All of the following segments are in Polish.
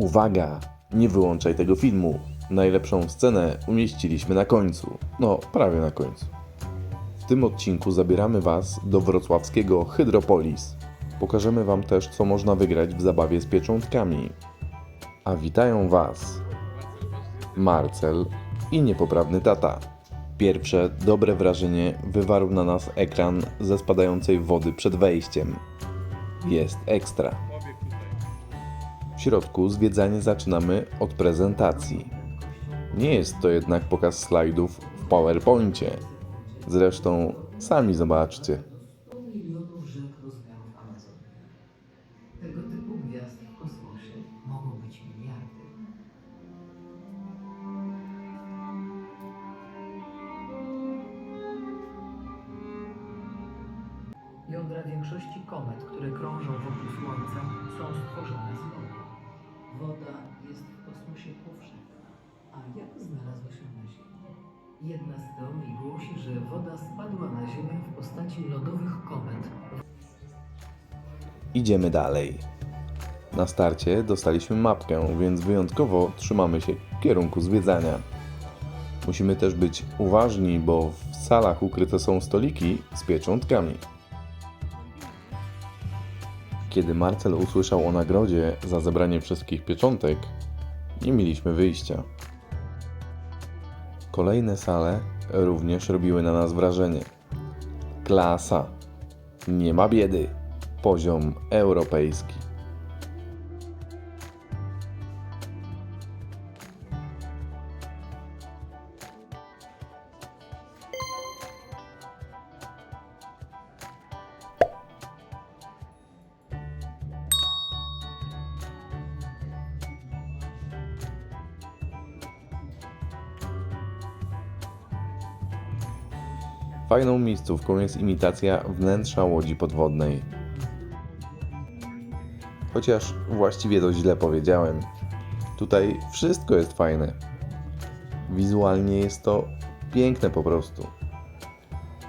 Uwaga! Nie wyłączaj tego filmu. Najlepszą scenę umieściliśmy na końcu. No, prawie na końcu. W tym odcinku zabieramy Was do wrocławskiego Hydropolis. Pokażemy Wam też, co można wygrać w zabawie z pieczątkami. A witają Was Marcel i niepoprawny tata. Pierwsze dobre wrażenie wywarł na nas ekran ze spadającej wody przed wejściem. Jest ekstra. W środku zwiedzanie zaczynamy od prezentacji. Nie jest to jednak pokaz slajdów w PowerPoincie. Zresztą sami zobaczcie. Tego typu w mogą być miliardy. Jądra większości komet, które krążą wokół Słońca, są stworzone z Jedna z teorii głosi, że woda spadła na Ziemię w postaci lodowych komet Idziemy dalej. Na starcie dostaliśmy mapkę, więc wyjątkowo trzymamy się kierunku zwiedzania. Musimy też być uważni, bo w salach ukryte są stoliki z pieczątkami. Kiedy Marcel usłyszał o nagrodzie za zebranie wszystkich pieczątek, nie mieliśmy wyjścia. Kolejne sale również robiły na nas wrażenie. Klasa. Nie ma biedy. Poziom europejski. Fajną miejscówką jest imitacja wnętrza łodzi podwodnej. Chociaż właściwie to źle powiedziałem. Tutaj wszystko jest fajne. Wizualnie jest to piękne po prostu.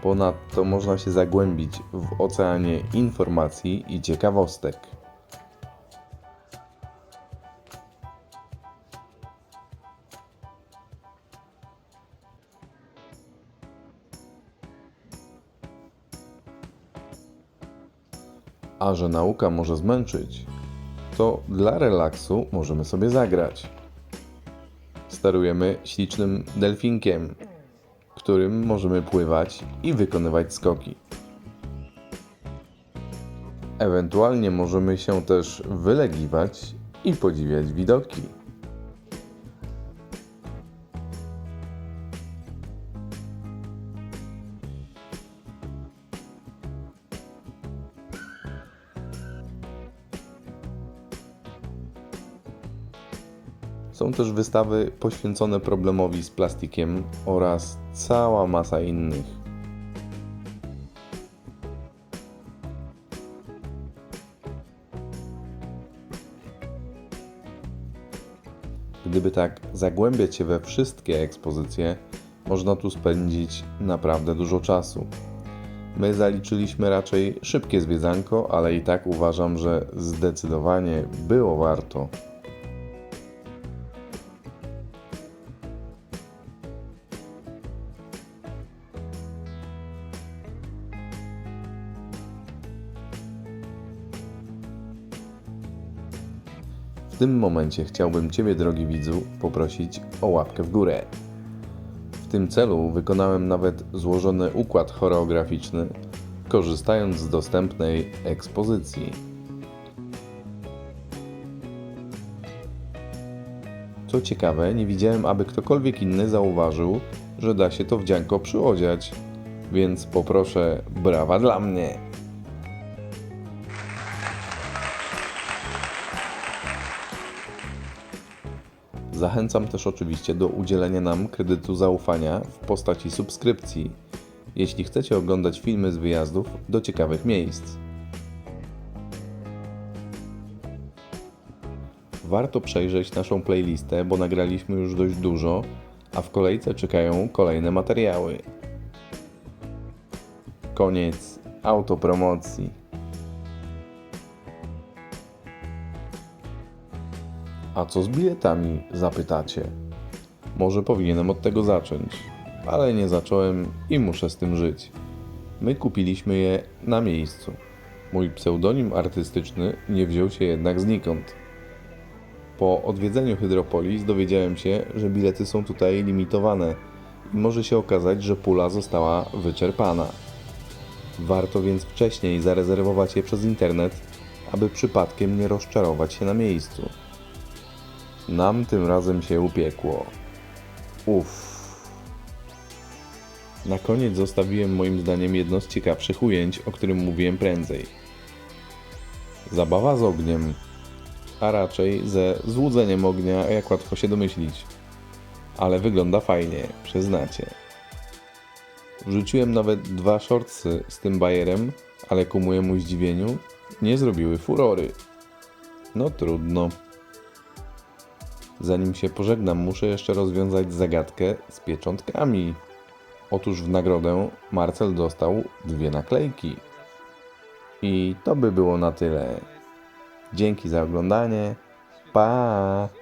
Ponadto można się zagłębić w oceanie informacji i ciekawostek. A że nauka może zmęczyć, to dla relaksu możemy sobie zagrać. Sterujemy ślicznym delfinkiem, którym możemy pływać i wykonywać skoki. Ewentualnie możemy się też wylegiwać i podziwiać widoki. Są też wystawy poświęcone problemowi z plastikiem oraz cała masa innych. Gdyby tak zagłębiać się we wszystkie ekspozycje, można tu spędzić naprawdę dużo czasu. My zaliczyliśmy raczej szybkie zwiedzanko, ale i tak uważam, że zdecydowanie było warto. Tym momencie chciałbym Ciebie, drogi widzu, poprosić o łapkę w górę. W tym celu wykonałem nawet złożony układ choreograficzny, korzystając z dostępnej ekspozycji. Co ciekawe, nie widziałem, aby ktokolwiek inny zauważył, że da się to wdzianko przyodziać, więc poproszę brawa dla mnie. Zachęcam też oczywiście do udzielenia nam kredytu zaufania w postaci subskrypcji, jeśli chcecie oglądać filmy z wyjazdów do ciekawych miejsc. Warto przejrzeć naszą playlistę, bo nagraliśmy już dość dużo, a w kolejce czekają kolejne materiały. Koniec autopromocji. A co z biletami, zapytacie? Może powinienem od tego zacząć, ale nie zacząłem i muszę z tym żyć. My kupiliśmy je na miejscu. Mój pseudonim artystyczny nie wziął się jednak znikąd. Po odwiedzeniu Hydropolis dowiedziałem się, że bilety są tutaj limitowane i może się okazać, że pula została wyczerpana. Warto więc wcześniej zarezerwować je przez internet, aby przypadkiem nie rozczarować się na miejscu. Nam tym razem się upiekło. Uff. Na koniec zostawiłem moim zdaniem jedno z ciekawszych ujęć, o którym mówiłem prędzej. Zabawa z ogniem, a raczej ze złudzeniem ognia, jak łatwo się domyślić. Ale wygląda fajnie, przyznacie. Wrzuciłem nawet dwa shortsy z tym bajerem, ale ku mojemu zdziwieniu nie zrobiły furory. No trudno. Zanim się pożegnam, muszę jeszcze rozwiązać zagadkę z pieczątkami. Otóż w nagrodę Marcel dostał dwie naklejki. I to by było na tyle. Dzięki za oglądanie. Pa!